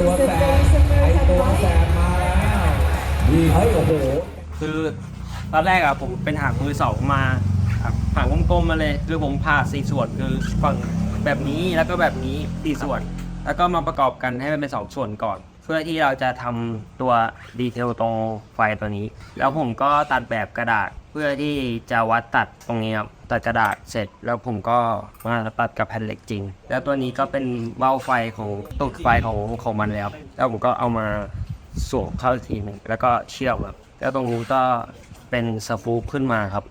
ตัวแสบไอตัวแสบมาแล้วดีเฮ้ยโอ้โหคือตอนแรกอะผมเป็นหางมือสองมาหางกลมๆมาเลย คือผมผ่าสี่ส่วนคือฝั่งแบบนี้แล้วก็แบบนี้สี่ส่วน แล้วก็มาประกอบกันให้มันเป็นสองส่วนก่อน เพื่อที่เราจะทำตัวดีเทลตรงไฟตัวนี้ แล้วผมก็ตัดแบบกระดาษเพื่อที่จะวัดตัดตรงนี้ครับ ตัดกระดาษเสร็จแล้วผมก็มาตัดกับแผ่นเหล็กจริง แล้วตัวนี้ก็เป็นเบ้าไฟของตุกไฟของของมันแล้วแล้วผมก็เอามาสวมเข้าอีกทีหนึ่งแล้วก็เชื่อกแบบแล้วตรงนี้ก็เป็นสฟูปขึ้นมาครับ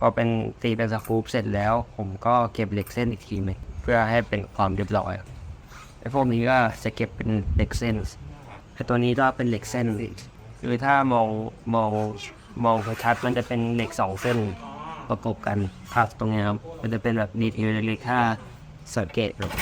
พอเป็นตีเป็นสฟูปเสร็จแล้ว ผมก็เก็บเหล็กเส้นอีกทีหนึงเพื่อให้เป็นความเรียบร้อยไอ้พวกนี้ก็จะเก็บเป็นเหล็กเส้นไอ้ตัวนี้ก็เป็นเหล็กเส้นคือถ้ามองมองมองชัดมันจะเป็นเหล็กสองเส้น ประกบกันพับตรงนี้ครับ มันจะเป็นแบบดีเทลเล็กๆถ้าสังเกตครับ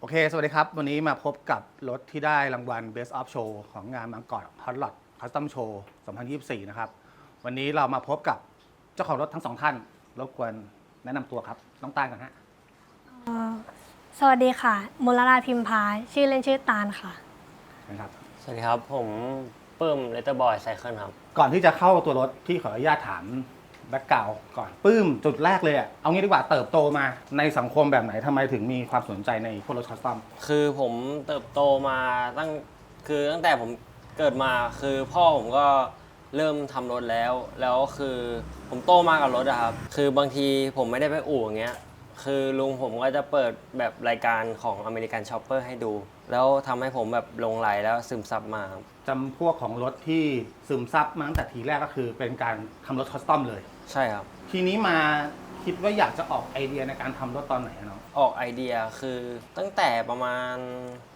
โอเคสวัสดีครับ วันนี้มาพบกับรถที่ได้รางวัล Best of Show ของงานมังกร Hot Lot Custom Show 2024 นะครับ วันนี้เรามาพบกับเจ้าของรถทั้งสองท่าน รบกวนแนะนำตัวครับ น้องตาลกันฮะ เอ่อสวัสดีค่ะ มูลราพิมพา ชื่อเล่นชื่อตาลค่ะ นะครับ สวัสดีครับ ผมปื้มเลตเตอร์บอยไซเคิลครับ ก่อนที่จะเข้าตัวรถที่ขออนุญาตถามแบ็กกราวก่อนปลื้มจุดแรกเลยอะเอางี้ดีกว่าเติบโตมาในสังคมแบบไหนทำไมถึงมีความสนใจในพวกรถคัสตอม คือผมเติบโตมาตั้งคือตั้งแต่ผมเกิดมาคือพ่อผมก็ เริ่มทำรถแล้ว แล้วคือผมโตมากับรถอะครับ คือบางทีผมไม่ได้ไปอู่อย่างเงี้ย คือลุงผมก็จะเปิดแบบรายการของอเมริกันช็อปเปอร์ให้ดู แล้วทำให้ผมแบบหลงไหลแล้วซึมซับมาครับจำพวกของรถที่ซึมซับมาตั้งแต่ทีแรกก็คือเป็นการทำรถคัสตอมเลย ใช่ครับ ทีนี้มาคิดว่าอยากจะออกไอเดียในการทำรถตอนไหนอะเนาะออกไอเดียคือตั้งแต่ประมาณ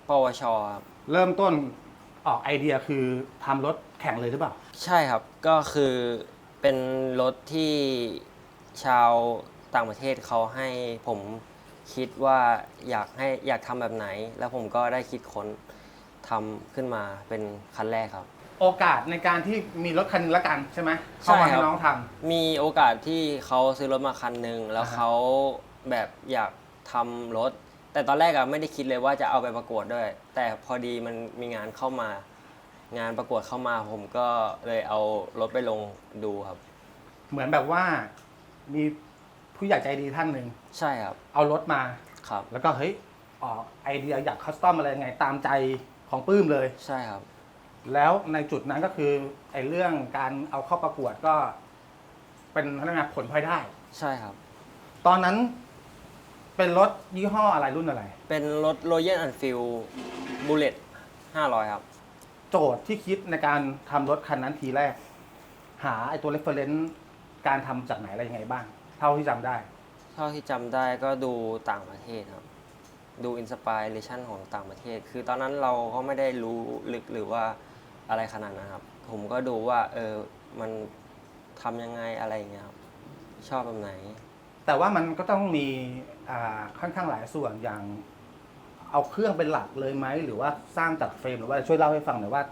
ปวชครับเริ่มต้นออกไอเดียคือทำรถ แข่งเลยหรือเปล่า ใช่ครับก็คือเป็นรถที่ชาวต่างประเทศเขาให้ผมคิดว่าอยากให้อยากทำแบบไหน แล้วผมก็ได้คิดค้นทำขึ้นมาเป็นคันแรกครับ โอกาสในการที่มีรถคันนึงละกันใช่ไหมเข้ามาใช่ครัให้บน้องทำ มีโอกาสที่เขาซื้อรถมาคันหนึ่งแล้วอ่าฮะ เขาแบบอยากทำรถ แต่ตอนแรกอะไม่ได้คิดเลยว่าจะเอาไปประกวดด้วย แต่พอดีมันมีงานเข้ามา งานประกวดเข้ามาผมก็เลยเอารถไปลงดูครับ เหมือนแบบว่ามีผู้ใหญ่ใจดีท่านหนึ่งใช่ครับเอารถมา ครับ แล้วก็เฮ้ยออกไอเดียอยากคัสตอมอะไรยังไงตามใจของปื้มเลย ใช่ครับ แล้วในจุดนั้นก็คือไอ้เรื่องการเอาเข้าประกวดก็ เป็นพนักงานผลพลอยได้ ใช่ครับ ตอนนั้นเป็นรถยี่ห้ออะไรรุ่นอะไร เป็นรถ Royal Enfield Bullet 500ครับ โจทย์ที่คิดในการทำรถคันนั้นทีแรก หาไอ้ตัว reference การทำจากไหนอะไรยังไงบ้าง เท่าที่จำได้ เท่าที่จำได้ก็ดูต่างประเทศครับ ดูอินสปายเลชันของต่างประเทศ คือตอนนั้นเราก็ไม่ได้รู้ลึกหรือว่าอะไรขนาดนั้นครับ ผมก็ดูว่าเออมันทำยังไงอะไรอย่างเงี้ยครับชอบแบบไหน แต่ว่ามันก็ต้องมีอ่าค่อนข้างหลายส่วนอย่าง เอาเครื่องเป็นหลักเลยไหมหรือว่าสร้างจากเฟรมหรือว่าช่วยเล่าให้ฟังหน่อยว่า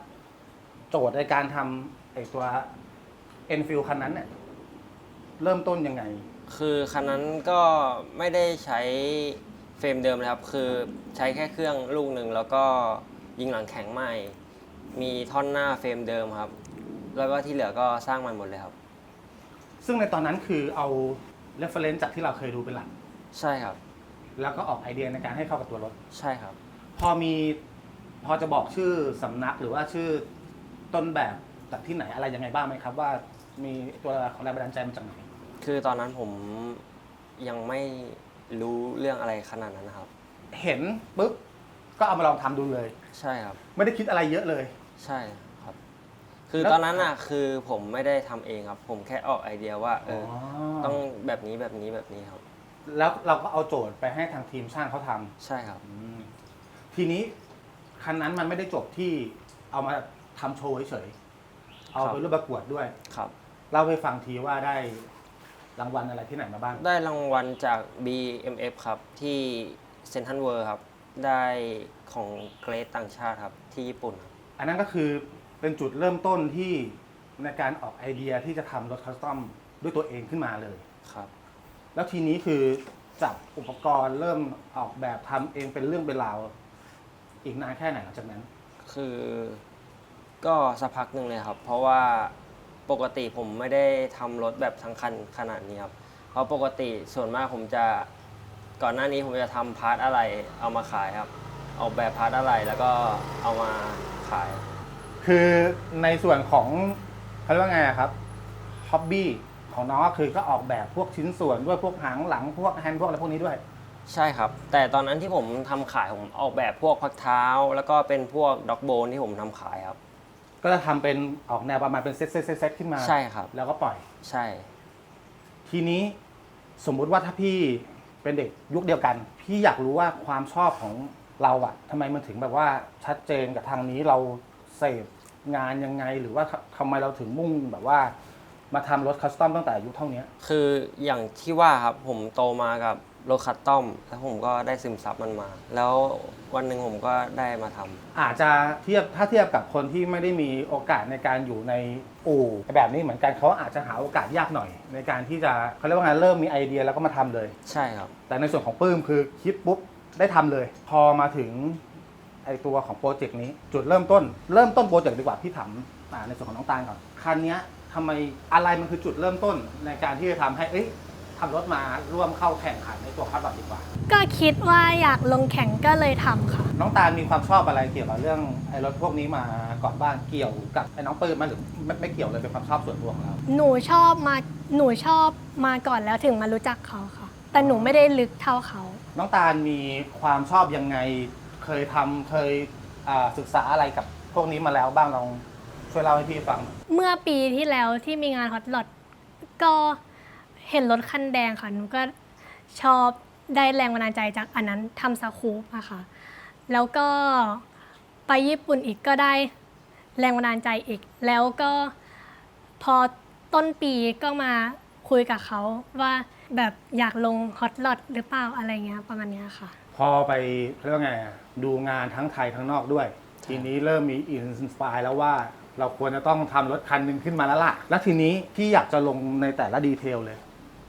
โจทย์ในการทำไอ้ตัว Enfield คันนั้นเนี่ยเริ่มต้นยังไง คือคันนั้นก็ไม่ได้ใช้เฟรมเดิมนะครับ คือใช้แค่เครื่องลูกหนึ่งแล้วก็ยิงหลังแข็งใหม่ มีท่อนหน้าเฟรมเดิมครับ แล้วก็ที่เหลือก็สร้างใหมันหมดเลยครับ ซึ่งในตอนนั้นคือเอา reference จากที่เราเคยดูเป็นหลัก ใช่ครับ แล้วก็ออกไอเดียในการให้เข้ากับตัวรถ ใช่ครับ พอมีพอจะบอกชื่อสำนักหรือว่าชื่อต้นแบบจากที่ไหนอะไรยังไงบ้างไหมครับ ว่ามีตัวของแรงบันดาลใจมาจากไหนคือตอนนั้นผมยังไม่รู้เรื่องอะไรขนาดนั้นนะครับ เห็นปุ๊บก็เอามาลองทำดูเลย ใช่ครับ ไม่ได้คิดอะไรเยอะเลย ใช่ครับ คือแล้ว ตอนนั้นอะคือผมไม่ได้ทำเองครับ ผมแค่ออกไอเดียว่าเอออต้องแบบนี้แบบนี้แบบนี้ครับ แล้วเราก็เอาโจทย์ไปให้ทางทีมช่างเขาทำใช่ครับ อืมทีนี้คันนั้นมันไม่ได้จบที่เอามาทำโชว์เฉยๆเอาครับไปรูปประกวดด้วยครับ เล่าให้ฟังทีว่าได้รางวัลอะไรที่ไหนมาบ้าง ได้รางวัลจาก BMF ครับ ที่เซนทันเวิร์ครับ ได้ของเกรดต่างชาติครับ ที่ญี่ปุ่นครับ อันนั้นก็คือเป็นจุดเริ่มต้นที่ในการออกไอเดียที่จะทำรถคัสตอมด้วยตัวเองขึ้นมาเลย ครับ แล้วทีนี้คือจับอุปกรณ์เริ่มออกแบบทำเองเป็นเรื่องเป็นราว อีกนานแค่ไหนหลังจากนั้น คือก็สักพักหนึ่งเลยครับ เพราะว่าปกติผมไม่ได้ทำรถแบบทั้งคันขนาดนี้ครับ เพราะปกติส่วนมากผมจะก่อนหน้านี้ผมจะทำพาร์ทอะไรเอามาขายครับ ออกแบบพาร์ทอะไรแล้วก็เอามาขาย คือในส่วนของเขาเรียกว่าไงอะครับฮ็อบบี้ ของน้องก็คือก็ออกแบบพวกชิ้นส่วนด้วยพวกหางหลังพวกแฮนด์พวกอะไรพวกนี้ด้วยใช่ครับ แต่ตอนนั้นที่ผมทำขายผมออกแบบพวกพักเท้า แล้วก็เป็นพวกด็อกโบนที่ผมทำขายครับ ก็จะทำเป็นออกแนวประมาณเป็นเซตเซตเซตเซตขึ้นมาใช่ครับ แล้วก็ปล่อย ใช่ ทีนี้สมมุติว่าถ้าพี่เป็นเด็กยุคเดียวกัน พี่อยากรู้ว่าความชอบของเราอะทำไมมันถึงแบบว่าชัดเจนกับทางนี้เราเสพงานยังไง หรือว่าทำไมเราถึงมุ่งแบบว่า มาทำรถคัสตอมตั้งแต่อายุเท่านี้คืออย่างที่ว่าครับผมโตมากับรถคัสตอม แล้วผมก็ได้ซึมซับมันมา แล้ววันหนึ่งผมก็ได้มาทำอาจจะเทียบถ้าเทียบกับคนที่ไม่ได้มีโอกาสในการอยู่ในอู่แบบนี้เหมือนกันเขาอาจจะหาโอกาสยากหน่อย ในการที่จะเขาเรียกว่าไงเริ่มมีไอเดียแล้วก็มาทำเลย ใช่ครับ แต่ในส่วนของปื้มคือคิดปุ๊บได้ทำเลย พอมาถึงไอตัวของโปรเจกต์นี้ จุดเริ่มต้น เริ่มต้นโปรเจกต์ดีกว่าพี่ถามอ่าในส่วนของน้องตาลก่อนคันเนี้ย ทำไมอะไรมันคือจุดเริ่มต้นในการที่จะทำให้เอ้ยทำรถมาร่วมเข้าแข่งขันในตัวคัสบัตดีกว่า ก็คิดว่าอยากลงแข่งก็เลยทำค่ะ น้องตาลมีความชอบอะไรเกี่ยวกับเรื่องไอ้รถพวกนี้มาก่อนบ้านเกี่ยวกับไอ้น้องปื้มไหมันหรือไม่ไม่เกี่ยวเลยเป็นความชอบส่วนตัวของเรา หนูชอบมาหนูชอบมาก่อนแล้วถึงมารู้จักเขาค่ะ แต่หนูไม่ได้ลึกเท่าเขา น้องตาลมีความชอบยังไง เคยทำเคยอ่าศึกษาอะไรกับพวกนี้มาแล้วบ้างลอง ช่วยเล่าให้พี่ฟังหน่อยเมื่อปีที่แล้วที่มีงานฮอตลอดก็เห็นรถคันแดงค่ะหนูก็ชอบได้แรงบันดาลใจจากอันนั้นทำสคูปอะค่ะ แล้วก็ไปญี่ปุ่นอีกก็ได้แรงบันดาลใจอีก แล้วก็พอต้นปีก็มาคุยกับเขาว่าแบบอยากลงฮอตลอดหรือเปล่าอะไรเงี้ยประมาณเนี้ยค่ะ พอไปเขาเรียกว่าไงอะดูงานทั้งไทยทั้งนอกด้วย ทีนี้เริ่มมีอินสปายแล้วว่า เราควรจะต้องทำรถคันหนึ่งขึ้นมาแล้วล่ะ แล้วทีนี้พี่อยากจะลงในแต่ละดีเทลเลย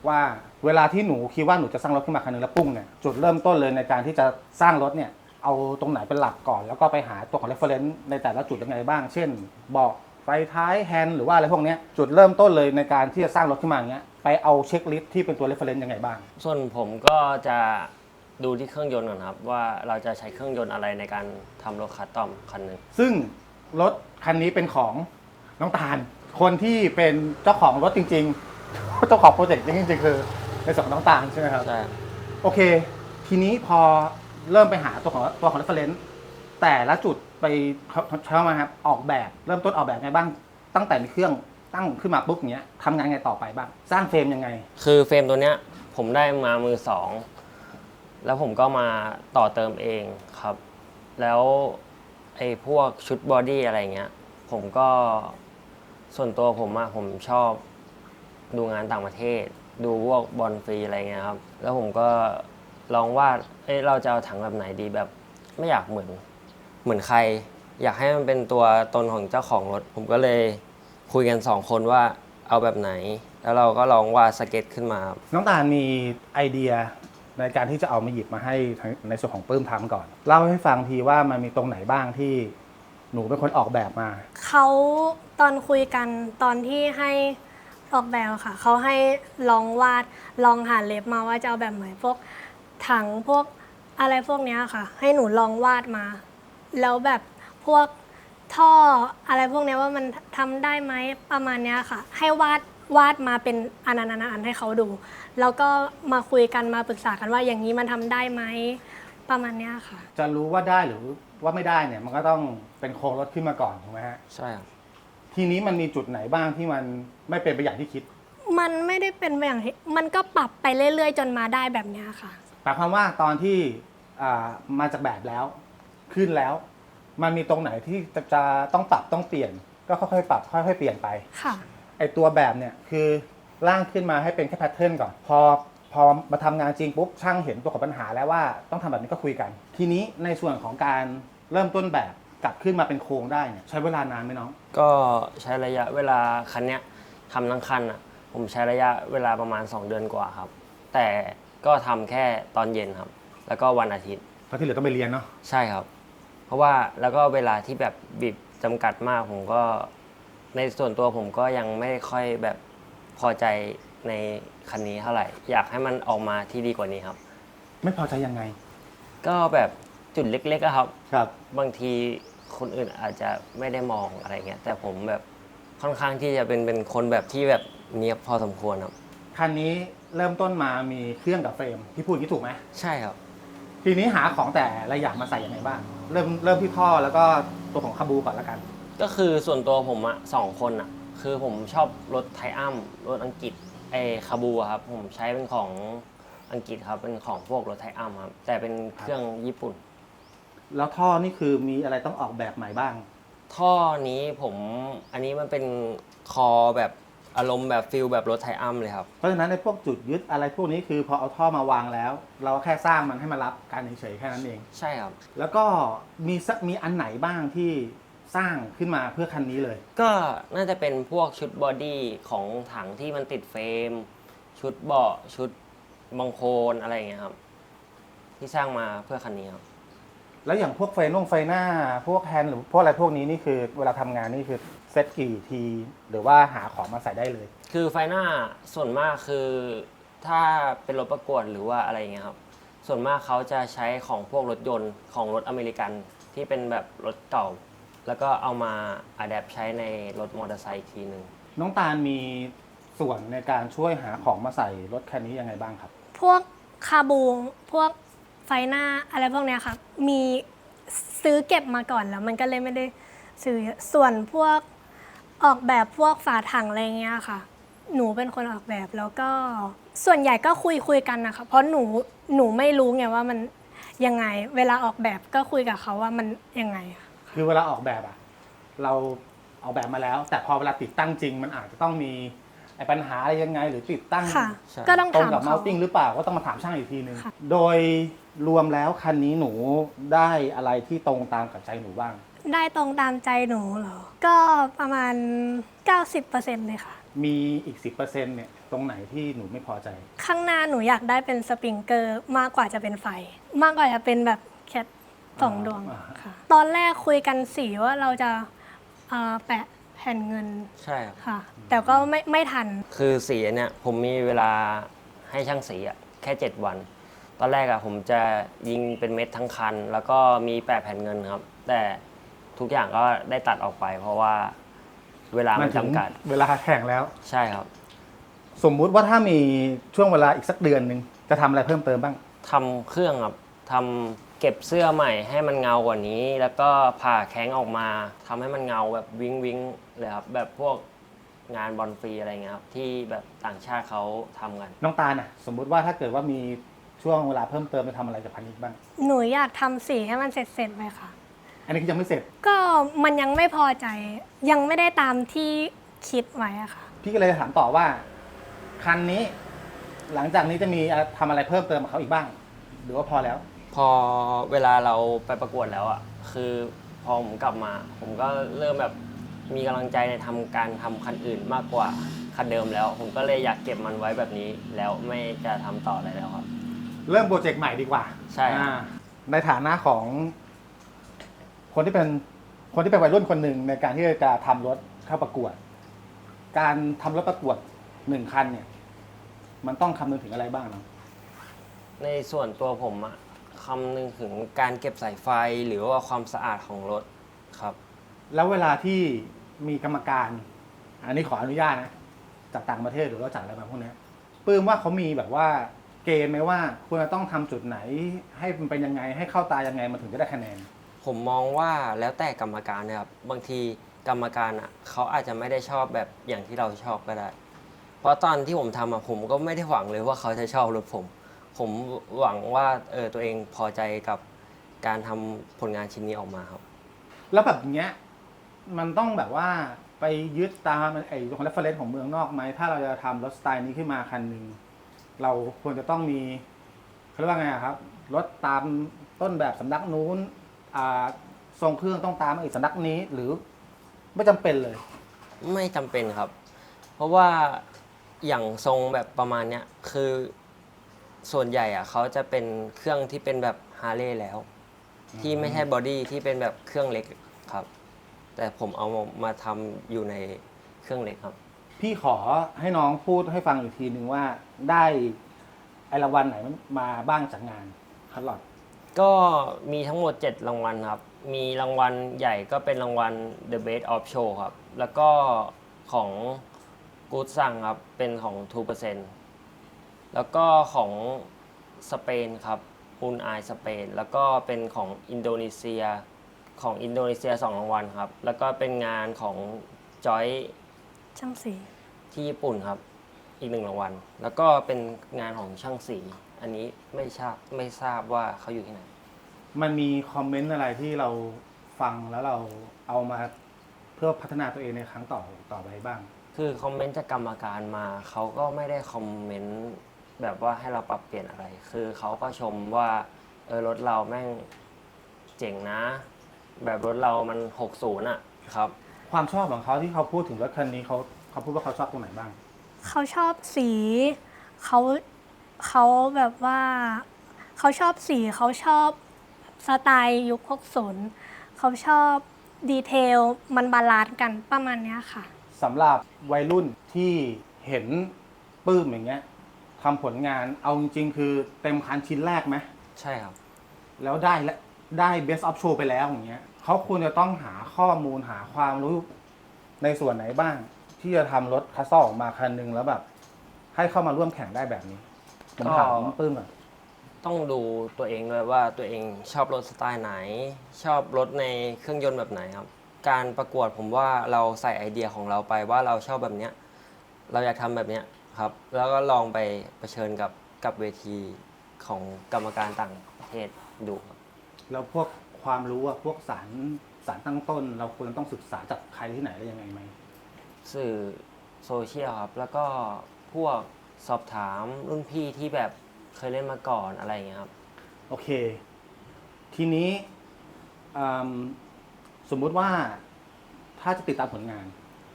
ว่าเวลาที่หนูคิดว่าหนูจะสร้างรถขึ้นมาคันหนึงแล้วปุ้งเนี่ยจุดเริ่มต้นเลยในการที่จะสร้างรถเนี่ยเอาตรงไหนเป็นหลักก่อน แล้วก็ไปหาตัวของ reference ในแต่ละจุดยังไงบ้าง เช่นเบาะไฟท้ายแฮนด์หรือว่าอะไรพวกเนี้ยจุดเริ่มต้นเลยในการที่จะสร้างรถขึ้นมาอย่างเงี้ยไปเอาเช็คลิสต์ที่เป็นตัว reference ยังไงบ้าง ส่วนผมก็จะดูที่เครื่องยนต์ก่อนครับ ว่าเราจะใช้เครื่องยนต์อะไรในการทำรถคัสตอมคันหนึ่งซึ่ง รถคันนี้เป็นของน้องตาล คนที่เป็นเจ้าของรถจริง ๆ เจ้าของโปรเจกต์จริงๆคือในส่วนของน้องตาลใช่ไหมครับ ใช่โอเค ทีนี้พอเริ่มไปหาตัวของตัวของ reference แต่ละจุดไปเช่ามาครับออกแบบเริ่มต้นออกแบบไงบ้าง ตั้งแต่ในเครื่องตั้งขึ้นมาปุ๊บอย่างเงี้ยทำงานไงต่อไปบ้าง สร้างเฟรมยังไง คือเฟรมตัวเนี้ยผมได้มามือสอง แล้วผมก็มาต่อเติมเองครับ แล้ว ไอ้พวกชุดบอดี้อะไรเงี้ย ผมก็ส่วนตัวผมอะผมชอบดูงานต่างประเทศ ดูพวกบอลฟรีอะไรเงี้ยครับ แล้วผมก็ลองวาดเอ้ยเราจะเอาถังแบบไหนดีแบบ ไม่อยากเหมือนเหมือนใคร อยากให้มันเป็นตัวตนของเจ้าของรถ ผมก็เลยคุยกันสองคนว่าเอาแบบไหน แล้วเราก็ลองวาดสเก็ตขึ้นมาครับ น้องตาลมีไอเดีย ในการที่จะเอามาหยิบมาให้ในส่วนของปื้มทำก่อน เล่าให้ฟังทีว่ามันมีตรงไหนบ้างที่หนูเป็นคนออกแบบมา เขาตอนคุยกันตอนที่ให้ออกแบบค่ะ เขาให้ลองวาดลองหาเล็บมาว่าจะเอาแบบไหนพวกถังพวกอะไรพวกเนี้ยค่ะ ให้หนูลองวาดมา แล้วแบบพวกท่ออะไรพวกเนี้ยว่ามันทำได้ไหมประมาณเนี้ยค่ะ ให้วาดวาดมาเป็นอันอันๆอันๆให้เขาดู แล้วก็มาคุยกันมาปรึกษากันว่าอย่างนี้มันทำได้ไหมประมาณเนี้ยค่ะ จะรู้ว่าได้หรือว่าไม่ได้เนี่ยมันก็ต้องเป็นโครงรถขึ้นมาก่อนถูกไหมฮะใช่ครับ ทีนี้มันมีจุดไหนบ้างที่มันไม่เป็นไปอย่างที่คิดมันไม่ได้เป็นไปอย่างที่มันก็ปรับไปเรื่อยๆ จนมาได้แบบเนี้ยค่ะ หมายความว่าตอนที่อ่ามาจากแบบแล้ว ขึ้นแล้ว มันมีตรงไหนที่จะจะต้องปรับต้องเปลี่ยน ก็ค่อยๆปรับค่อยๆเปลี่ยนไปค่ะ ไอตัวแบบเนี่ยคือ ร่างขึ้นมาให้เป็นแค่แพทเทิร์นก่อน พอพพอมาทำงานจริงปุ๊บช่างเห็นตัวของปัญหาแล้วว่าต้องทำแบบนี้ก็คุยกัน ทีนี้ในส่วนของการเริ่มต้นแบบกลับขึ้นมาเป็นโครงได้เนี่ยใช้เวลานานไหมน้อง ก็ใช้ระยะเวลาคันเนี้ยทำทั้งคันอะ ผมใช้ระยะเวลาประมาณ 2 เดือนกว่าครับ แต่ก็ทำแค่ตอนเย็นครับ แล้วก็วันอาทิตย์เพราะที่เหลือต้องไปเรียนเนาะใช่ครับ เพราะว่าแล้วก็เวลาที่แบบบีบจำกัดมากผมก็ ในส่วนตัวผมก็ยังไม่ค่อยแบบ พอใจในคันนี้เท่าไหร่ อยากให้มันออกมาที่ดีกว่านี้ครับ ไม่พอใจยังไง ก็แบบจุดเล็กๆอะครับ ครับ บางทีคนอื่นอาจจะไม่ได้มองอะไรเงี้ยแต่ผมแบบค่อนข้างที่จะเป็นเป็นคนแบบที่แบบเนี้ยบพอสมควรครับ คันนี้เริ่มต้นมามีเครื่องกับเฟรมที่พูดอย่างนี้ถูกไหมใช่ครับ ทีนี้หาของแต่ละอย่างมาใส่ยังไงบ้าง เริ่มเริ่มที่ท่อแล้วก็ตัวของคาบูก่อนละกัน ก็คือส่วนตัวผมอะสองคนอะ คือผมชอบรถไทอัมรถอังกฤษไอคาบูอะครับ ผมใช้เป็นของอังกฤษครับ เป็นของพวกรถไทอัมครับ แต่เป็นเครื่องญี่ปุ่น แล้วท่อนี่คือมีอะไรต้องออกแบบใหม่บ้าง ท่อนี้ผมอันนี้มันเป็นคอแบบอารมณ์แบบฟิลแบบรถไทอัมเลยครับ เพราะฉะนั้นในพวกจุดยึดอะไรพวกนี้คือพอเอาท่อมาวางแล้ว เราแค่สร้างมันให้มารับการเฉยๆแค่นั้นเอง ใช่ครับ แล้วก็มีสักมีอันไหนบ้างที่ สร้างขึ้นมาเพื่อคันนี้เลย ก็น่าจะเป็นพวกชุดบอดี้ของถังที่มันติดเฟรม ชุดเบาะชุดบังโคลนอะไรอย่างเงี้ยครับ ที่สร้างมาเพื่อคันนี้ครับ แล้วอย่างพวกไฟนงไฟหน้า พวกแฮนด์หรือพวกอะไรพวกนี้นี่คือเวลาทำงานนี่คือเซตกี่ที หรือว่าหาของมาใส่ได้เลย คือไฟหน้าส่วนมากคือถ้าเป็นรถประกวดหรือว่าอะไรอย่างเงี้ยครับ ส่วนมากเขาจะใช้ของพวกรถยนต์ของรถอเมริกันที่เป็นแบบรถเก่า แล้วก็เอามาอัดแอปใช้ในรถมอเตอร์ไซค์อีกทีหนึ่งน้องตาลมีส่วนในการช่วยหาของมาใส่รถคันนี้ยังไงบ้างครับ พวกคาบูงพวกไฟหน้าอะไรพวกเนี้ยค่ะมีซื้อเก็บมาก่อนแล้ว มันก็เลยไม่ได้ซื้อเยอะส่วนพวกออกแบบพวกฝาถังอะไรเงี้ยค่ะ หนูเป็นคนออกแบบแล้วก็ส่วนใหญ่ก็คุยคุยกันนะคะเพราะหนูหนูไม่รู้ไงว่ามันยังไง เวลาออกแบบก็คุยกับเขาว่ามันยังไงค่ะ คือเวลาออกแบบอะเราออกแบบมาแล้ว แต่พอเวลาติดตั้งจริง มันอาจจะต้องมีไอ้ปัญหาอะไรยังไง หรือติดตั้งค่ะ ใช่ ก็ต้องตรงถามกับเมาเขา ส์ติ้งหรือเปล่าก็ต้องมาถามช่างอีกทีนึงค่ะ โดยรวมแล้วคันนี้หนูได้อะไรที่ตรงตามกับใจหนูบ้าง ได้ตรงตามใจหนูเหรอ ก็ประมาณ 90%เลยค่ะ มีอีก 10%เนี่ยตรงไหนที่หนูไม่พอใจ ข้างหน้าหนูอยากได้เป็นสปริงเกอร์มากกว่าจะเป็นไฟ มากกว่าจะเป็นแบบแคท สองดวงอ่าค่ะ ตอนแรกคุยกันสีว่าเราจะเอ่อแปะแผ่นเงินใช่ครับ ค่ะ แต่ก็ไม่ไม่ทัน คือสีเนี่ยผมมีเวลาให้ช่างสีอะแค่ 7 วัน ตอนแรกอะผมจะยิงเป็นเม็ดทั้งคัน แล้วก็มีแปะแผ่นเงินครับ แต่ทุกอย่างก็ได้ตัดออกไป เพราะว่าเวลามันถึงจำกัดเวลาแข่งแล้ว ใช่ครับสมมุติว่าถ้ามีช่วงเวลาอีกสักเดือนหนึ่งจะทำอะไรเพิ่มเติมบ้าง ทำเครื่องครับ ทำเก็บเสื้อใหม่ให้มันเงากว่านี้ แล้วก็ผ่าแข้งออกมาทำให้มันเงาแบบวิงวิงเลยครับแบบพวกงานบอลฟรีอะไรเงี้ยครับที่แบบต่างชาติเขาทำกัน น้องตาลน่ะสมมุติว่าถ้าเกิดว่ามีช่วงเวลาเพิ่มเติมจะทำอะไรกับคันนี้บ้าง หนูอยากทำสีให้มันเสร็จๆไปค่ะ อันนี้คือยังไม่เสร็จ ก็มันยังไม่พอใจ ยังไม่ได้ตามที่คิดไว้อะค่ะ พี่ก็เลยถามต่อว่า คันนี้ หลังจากนี้จะมีทำอะไรเพิ่มเติมกับเขาอีกบ้าง หรือว่าพอแล้ว พอเวลาเราไปประกวดแล้วอะคือพอผมกลับมา ผมก็เริ่มแบบมีกำลังใจในทำการทำคันอื่นมากกว่าคันเดิมแล้ว ผมก็เลยอยากเก็บมันไว้แบบนี้ แล้วไม่จะทำต่ออะไรแล้วครับ เริ่มโปรเจกต์ใหม่ดีกว่าใช่ครับ อ่าในฐานะของ คนที่เป็นคนที่เป็นวัยรุ่นคนหนึ่งในการที่จะทำรถเข้าประกวด การทำรถประกวดหนึ่งคันเนี่ย มันต้องคำนึงถึงอะไรบ้างเนาะในส่วนตัวผมอะ คำนึงถึงการเก็บสายไฟหรือว่าความสะอาดของรถครับ แล้วเวลาที่มีกรรมการ อันนี้ขออนุญาตนะจากต่างประเทศหรือว่าจากอะไรมาพวกเนี้ยปลื้มว่าเขามีแบบว่าเกณฑ์ไหมว่าควรจะต้องทำจุดไหน ให้มันเป็นยังไงให้เข้าตายังไงมันถึงจะได้คะแนน ผมมองว่าแล้วแต่กรรมการนะครับบางทีกรรมการอะเขาอาจจะไม่ได้ชอบแบบอย่างที่เราชอบก็ได้ เพราะตอนที่ผมทำอะผมก็ไม่ได้หวังเลยว่าเขาจะชอบรถผม ผมหวังว่าเออตัวเองพอใจกับการทำผลงานชิ้นนี้ออกมาครับ แล้วแบบเนี้ยมันต้องแบบว่าไปยึดตามไอ้ของ reference ของเมืองนอกไหม ถ้าเราจะทำรถสไตล์นี้ขึ้นมาคันหนึ่ง เราควรจะต้องมีเขาเรียกว่าไงอะครับ รถตามต้นแบบสำนักนู้นอ่าทรงเครื่องต้องตามอีกสำนักนี้หรือไม่จำเป็นเลย ไม่จำเป็นครับ เพราะว่าอย่างทรงแบบประมาณเนี้ยคือ ส่วนใหญ่อะเขาจะเป็นเครื่องที่เป็นแบบฮาร์เลย์แล้ว ที่ไม่ใช่บอดี้ที่เป็นแบบเครื่องเล็กครับ แต่ผมเอามาทำอยู่ในเครื่องเล็กครับ พี่ขอให้น้องพูดให้ฟังอีกทีหนึ่งว่าได้ไอรางวัลไหนมาบ้างจากงานคัดลอดก็มีทั้งหมด 7 รางวัลครับ มีรางวัลใหญ่ก็เป็นรางวัล The Best of Show ครับ แล้วก็ของกูดซังครับ เป็นของ 2% แล้วก็ของสเปนครับอุนไอสเปน แล้วก็เป็นของอินโดนีเซีย ของอินโดนีเซีย2รางวัลครับ แล้วก็เป็นงานของจอยช่างสี ที่ญี่ปุ่นครับ อีกหนึ่งรางวัล แล้วก็เป็นงานของช่างสี อันนี้ไม่ทราบไม่ทราบว่าเขาอยู่ที่ไหน มันมีคอมเมนต์อะไรที่เราฟังแล้วเราเอามาเพื่อพัฒนาตัวเองในครั้งต่อต่อไปบ้าง คือคอมเมนต์จากกรรมการมา เขาก็ไม่ได้คอมเมนต์ แบบว่าให้เราปรับเปลี่ยนอะไร คือเขาก็ชมว่าเออรถเราแม่งเจ๋งนะ แบบรถเรามัน 60อะครับ ความชอบของเขาที่เขาพูดถึงรถคันนี้เขาเขาพูดว่าเขาชอบตรงไหนบ้าง เขาชอบสีเขาเขาแบบว่า เขาชอบสีเขาชอบสไตล์ยุค60เขาชอบดีเทลมันบาลานซ์กันประมาณเนี้ยค่ะ สำหรับวัยรุ่นที่เห็นปื้มอย่างเงี้ย ทำผลงานเอาจริงๆ คือเต็มคันชิ้นแรกไหม ใช่ครับ แล้วได้และได้ best of show ไปแล้วอย่างเงี้ยเขาควรจะต้องหาข้อมูลหาความรู้ในส่วนไหนบ้าง ที่จะทำรถคัสซอลออกมาคันหนึ่งแล้วแบบ ให้เข้ามาร่วมแข่งได้แบบนี้ผมถามก็ปื้มก่อนต้องดูตัวเองด้วยว่าตัวเองชอบรถสไตล์ไหน ชอบรถในเครื่องยนต์แบบไหนครับ การประกวดผมว่าเราใส่ไอเดียของเราไปว่าเราชอบแบบเนี้ย เราอยากทำแบบเนี้ย ครับ แล้วก็ลองไปเผชิญกับกับเวทีของกรรมการต่างประเทศดูครับ แล้วพวกความรู้อะพวกสารสารตั้งต้น เราควรต้องศึกษาจากใครที่ไหนได้ยังไงไหมสื่อโซเชียลครับ แล้วก็พวกสอบถามรุ่นพี่ที่แบบเคยเล่นมาก่อนอะไรอย่างเงี้ยครับ โอเค ทีนี้อืมสมมุติว่าถ้าจะติดตามผลงาน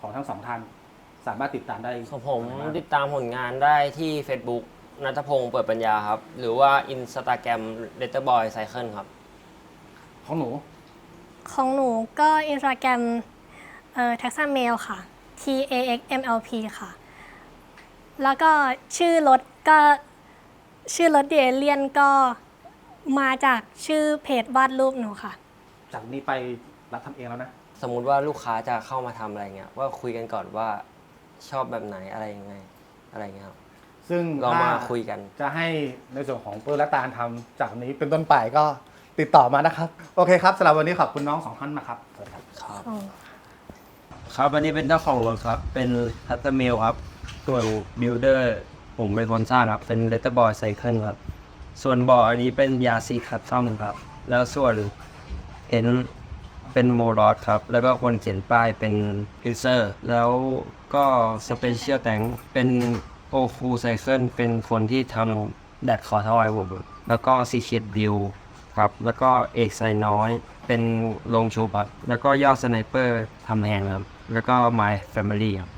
ของทั้งสองท่าน สามารถติดตามได้ของผมทางไหนติดตามผลงานได้ที่ Facebook นัทพงศ์เปิดปัญญาครับ หรือว่า Instagram Letterboy Cycle ครับ ของหนู ของหนูก็อินสตาแกรมเอ่อ t a x a m a i l ค่ะ T A X M L P ค่ะ แล้วก็ชื่อรถก็ชื่อรถเดเลียนก็มาจากชื่อเพจวาดรูปหนูค่ะ จากนี้ไปรับทำเองแล้วนะ สมมุติว่าลูกค้าจะเข้ามาทำอะไรเงี้ยว่าคุยกันก่อนว่า ชอบแบบไหนอะไรยังไงอะไรเงี้ยครับซึ่งเรามาถ้คุยกัน จะให้ในส่วนของเปิร์และตาลทำจากนี้เป็นต้นไปก็ติดต่อมานะครับ โอเคครับสำหรับวันนี้ขอบคุณน้องสองท่านมากครับสวัสดีครับ ครับครับวันนี้เป็นเจ้าของรถครับ เป็นฮัตเตอร์เมลครับส่วนบิลเดอร์ผมเป็นคนสร้างครับ เป็นเลตเตอร์บอยไซเคิลครับ ส่วนเบาะอันนี้เป็นยาซีคัตซัมครับ แล้วส่วนเห็น เป็นโมรอดครับ แล้วก็คนเขียนป้ายเป็นพิเซอร์ แล้วก็สเปเชียลแตงเป็นโอฟูไซเคิลเป็นคนที่ทำแดดคอทอยผมแล้วก็ซีเชียดบิลครับ แล้วก็เอกไซน้อย เป็นลงชูบัตแล้วก็ยอดสไนเปอร์ทำแฮงครับ แล้วก็ My Family ครับ